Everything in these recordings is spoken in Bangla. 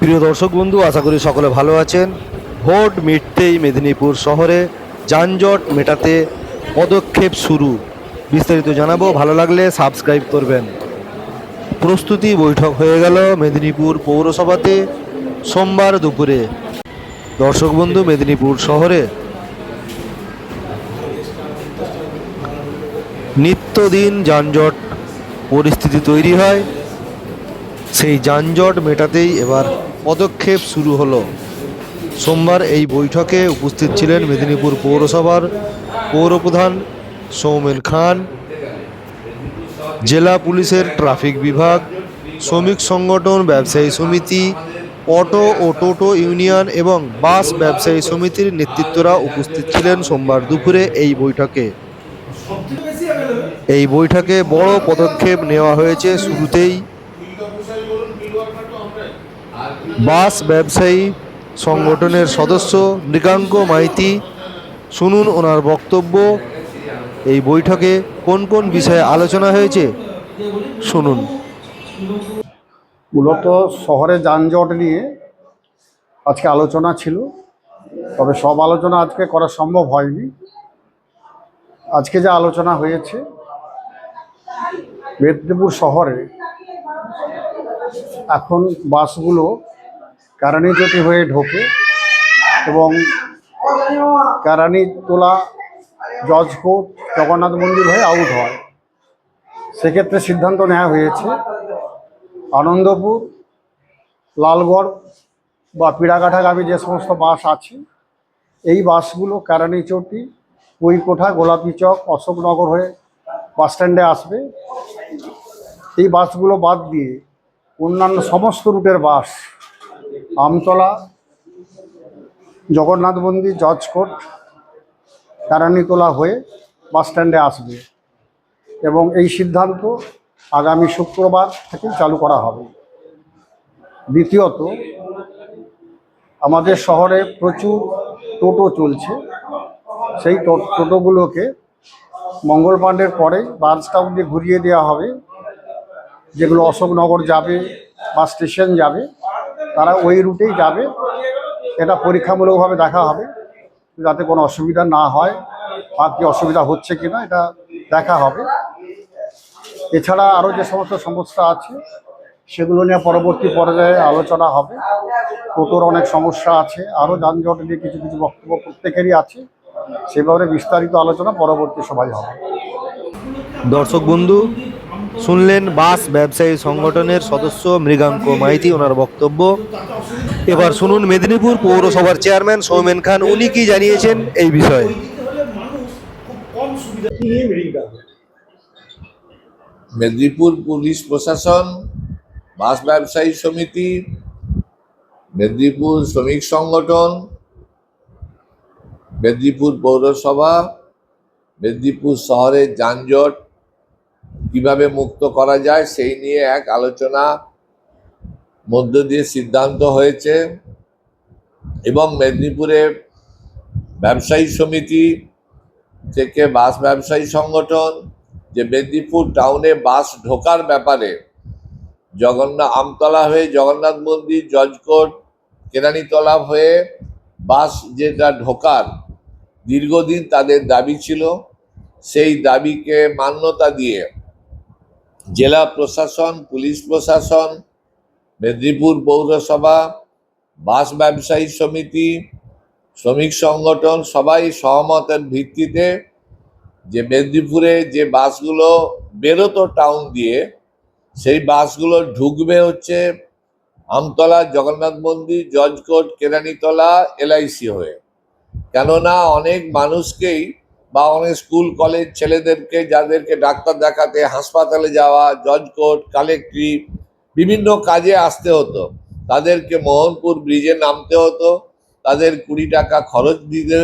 প্রিয় দর্শক বন্ধু, আশা করি সকলে ভালো আছেন। ভোট মিটতেই মেদিনীপুর শহরে যানজট মেটাতে পদক্ষেপ শুরু। বিস্তারিত জানাব, ভালো লাগলে সাবস্ক্রাইব করবেন। প্রস্তুতি বৈঠক হয়ে গেল মেদিনীপুর পৌরসভাতে সোমবার দুপুরে। দর্শক বন্ধু, মেদিনীপুর শহরে নিত্যদিন যানজট পরিস্থিতি তৈরি হয়। সেই যানজট মেটাতেই এবার পদক্ষেপ শুরু হলো। সোমবার এই বৈঠকে উপস্থিত ছিলেন মেদিনীপুর পৌরসভার পৌরপ্রধান সৌমেন খান, জেলা পুলিশের ট্রাফিক বিভাগ, শ্রমিক সংগঠন, ব্যবসায়ী সমিতি, অটো ও টোটো ইউনিয়ন এবং বাস ব্যবসায়ী সমিতির নেতৃত্বরা উপস্থিত ছিলেন সোমবার দুপুরে এই বৈঠকে। এই বৈঠকে বড় পদক্ষেপ নেওয়া হয়েছে শুরুতেই। বাস ব্যবসায়ী সংগঠনের সদস্য মৃগাঙ্ক মাইতি। শুনুন ওনার বক্তব্য। এই বৈঠকে কোন কোন বিষয়ে আলোচনা হয়েছে? শুনুন। মূলত শহরে যানজট নিয়ে আজকে আলোচনা ছিল, তবে সব আলোচনা আজকে করা সম্ভব হয়নি। আজকে যে আলোচনা হয়েছে, মেদিনীপুর শহরে এখন বাসগুলো কারানিজ্যোতি হয়ে ঢোকে এবং কারানি তোলা জজকোট জগন্নাথ মন্দির হয়ে আউট হয়। সেক্ষেত্রে সিদ্ধান্ত নেওয়া হয়েছে আনন্দপুর, লালগড় বা পিড়াকাঠাগামী যে সমস্ত বাস আছে, এই বাসগুলো কারানিচটি বইকোঠা গোলাপি চক, অশোকনগর হয়ে বাস স্ট্যান্ডে আসবে। এই বাসগুলো বাদ দিয়ে অন্যান্য সমস্ত রুটের বাস আমতলা, জগন্নাথ মন্দির, জজকোট, কারানিতলা হয়ে বাস স্ট্যান্ডে আসবে এবং এই সিদ্ধান্ত আগামী শুক্রবার থেকে চালু করা হবে। দ্বিতীয়ত, আমাদের শহরে প্রচুর টোটো চলছে। সেই টোটোগুলোকে মঙ্গল পাণ্ডের পরে বার্নসটাউন দিয়ে ঘুরিয়ে দেওয়া হবে। যেগুলো অশোকনগর যাবে বা স্টেশন যাবে তারা ওই রুটেই যাবে। এটা পরীক্ষামূলকভাবে দেখা হবে, যাতে কোনো অসুবিধা না হয় বা কি অসুবিধা হচ্ছে কিনা, এটা দেখা হবে। এছাড়া আরও যে সমস্ত সমস্যা আছে, সেগুলো নিয়ে পরবর্তী পর্যায়ে আলোচনা হবে। টোটোর অনেক সমস্যা আছে, আরও যানজট নিয়ে কিছু কিছু বক্তব্য প্রত্যেকেরই আছে, সেভাবে বিস্তারিত আলোচনা পরবর্তী সভায় হবে। দর্শক বন্ধু শুনলেন বাস ব্যবসায়ী সংগঠনের সদস্য মৃগাঙ্ক মাইতি, ওনার বক্তব্য। এবার শুনুন মেদিনীপুর পৌরসভার চেয়ারম্যান সৌমেন খান, উনি কি জানিয়েছেন এই বিষয়ে? মেদিনীপুর পুলিশ প্রশাসন, বাস ব্যবসায়ী সমিতি, মেদিনীপুর শ্রমিক সংগঠন, মেদিনীপুর পৌরসভা, মেদিনীপুর শহরের যানজট কীভাবে মুক্ত করা যায় সেই নিয়ে এক আলোচনা মধ্য দিয়ে সিদ্ধান্ত হয়েছে এবং মেদিনীপুরে ব্যবসায়ী সমিতি থেকে বাস ব্যবসায়ী সংগঠন, যে মেদিনীপুর টাউনে বাস ঢোকার ব্যাপারে জগন্নাথ আমতলা হয়ে জগন্নাথ মন্দির, জজকোট, কেরানীতলা হয়ে বাস যেটা ঢোকার দীর্ঘদিন তাদের দাবি ছিল, সেই দাবিকে মান্যতা দিয়ে জেলা প্রশাসন, পুলিশ প্রশাসন, মেদিনীপুর পৌরসভা, বাস ব্যবসায়ী সমিতি, শ্রমিক সংগঠন, সবাই সহমতের ভিত্তিতে যে মেদিনীপুরে যে বাসগুলো বেরোতো টাউন দিয়ে, সেই বাসগুলো ঢুকবে হচ্ছে আমতলা, জগন্নাথ মন্দির, জজকোট, কেরানীতলা, এলআইসি হয়ে। কেননা অনেক মানুষকেই বা অনেক স্কুল, কলেজ ছেলেদেরকে, যাদেরকে ডাক্তার দেখাতে, হাসপাতালে যাওয়া জজকোট কালেক্টরি, বিভিন্ন কাজে আসতে হতো। তাদেরকে মোহনপুর ব্রিজে নামতে হতো। তাদের কুড়ি টাকা খরচ দিতে,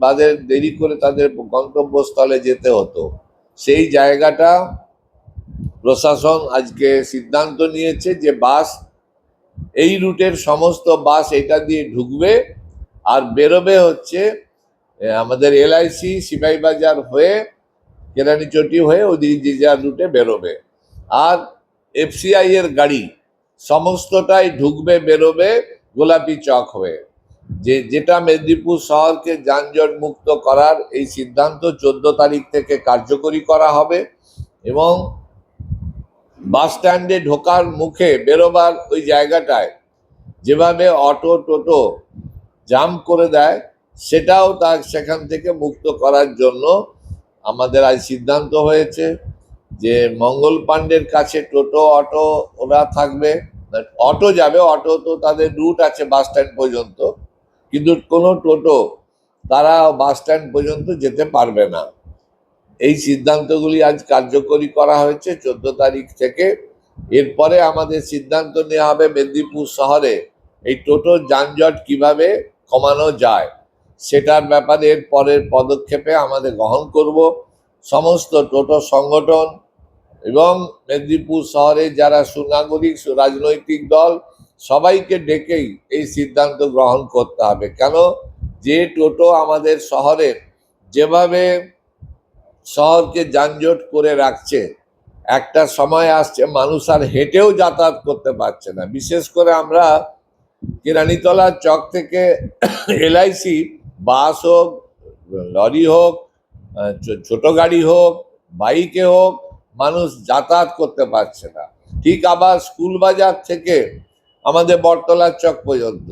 তাদের দেরি করে তাদের গন্তব্যস্থলে যেতে হতো। সেই জায়গাটা প্রশাসন আজকে সিদ্ধান্ত নিয়েছে যে বাস, এই রুটের সমস্ত বাস এটা দিয়ে ঢুকবে আর বেরোবে হচ্ছে আমাদের এলআইসি সিপাহী বাজার হয়ে কেরানীচটি হয়ে ওদিকে যে যার রুটে বেরোবে। আর এফসিআই এর গাড়ি সমস্তটাই ঢুকবে, বেরোবে, গোলাপি চক হয়ে। যে, যেটা মেদিনীপুর শহরকে যানজট মুক্ত করার এই সিদ্ধান্ত চোদ্দ তারিখ থেকে কার্যকরী করা হবে এবং বাস স্ট্যান্ডে ঢোকার মুখে বেরোবার ওই জায়গাটায় যেভাবে অটো টোটো জাম করে দেয় সেটাও তার সেখান থেকে মুক্ত করার জন্য আমাদের আজ সিদ্ধান্ত হয়েছে যে মঙ্গল পাণ্ডের কাছে টোটো, অটো ওরা থাকবে। অটো যাবে, অটো তো তাদের রুট আছে বাস স্ট্যান্ড পর্যন্ত, কিন্তু কোনো টোটো তারা বাস স্ট্যান্ড পর্যন্ত যেতে পারবে না। এই সিদ্ধান্তগুলি আজ কার্যকরী করা হয়েছে চোদ্দ তারিখ থেকে। এরপরে আমাদের সিদ্ধান্ত নেওয়া হবে মেদিনীপুর শহরে এই টোটো যানজট কীভাবে কমানো যায়। সেটার ব্যাপারে পরের পদক্ষেপে আমাদের গ্রহণ করব। সমস্ত টোটো সংগঠন এবং মেদিনীপুর শহরে যারা সুনাগরিক রাজনৈতিক দল, সবাইকে ডেকেই এই সিদ্ধান্ত গ্রহণ করতে হবে। কেন? যে টোটো আমাদের শহরে যেভাবে শহরকে যানজট করে রাখছে, একটা সময় আসছে মানুষ আর হেঁটেও যাতায়াত করতে পারছে না। বিশেষ করে আমরা কেরানীতলা চক থেকে এলআইসি বাস হোক, লরি হোক ছোট গাড়ি হোক, বাইকে হোক, মানুষ যাতায়াত করতে পারছে না। ঠিক আবার স্কুল বাজার থেকে আমাদের বটতলার চক পর্যন্ত।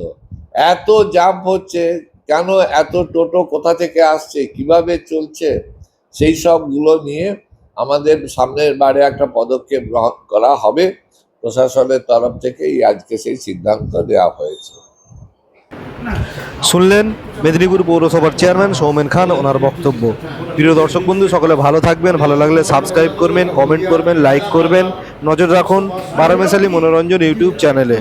এত জাম হচ্ছে, কেন এত টোটো কোথা থেকে আসছে, কীভাবে চলছে, সেই সবগুলো নিয়ে আমাদের সামনের বারে একটা পদক্ষেপ গ্রহণ করা হবে। প্রশাসনের তরফ থেকেই আজকে সেই সিদ্ধান্ত দেওয়া হয়েছে। শুনলেন মেদিনীপুর পৌরসভার চেয়ারম্যান সৌমেন খান ওনার বক্তব্য। প্রিয় দর্শক বন্ধু, সকলে ভালো থাকবেন, ভালো লাগলে সাবস্ক্রাইব করবেন কমেন্ট করবেন লাইক করবেন, নজর রাখুন বারামেশালী মনোরঞ্জন ইউটিউব চ্যানেলে।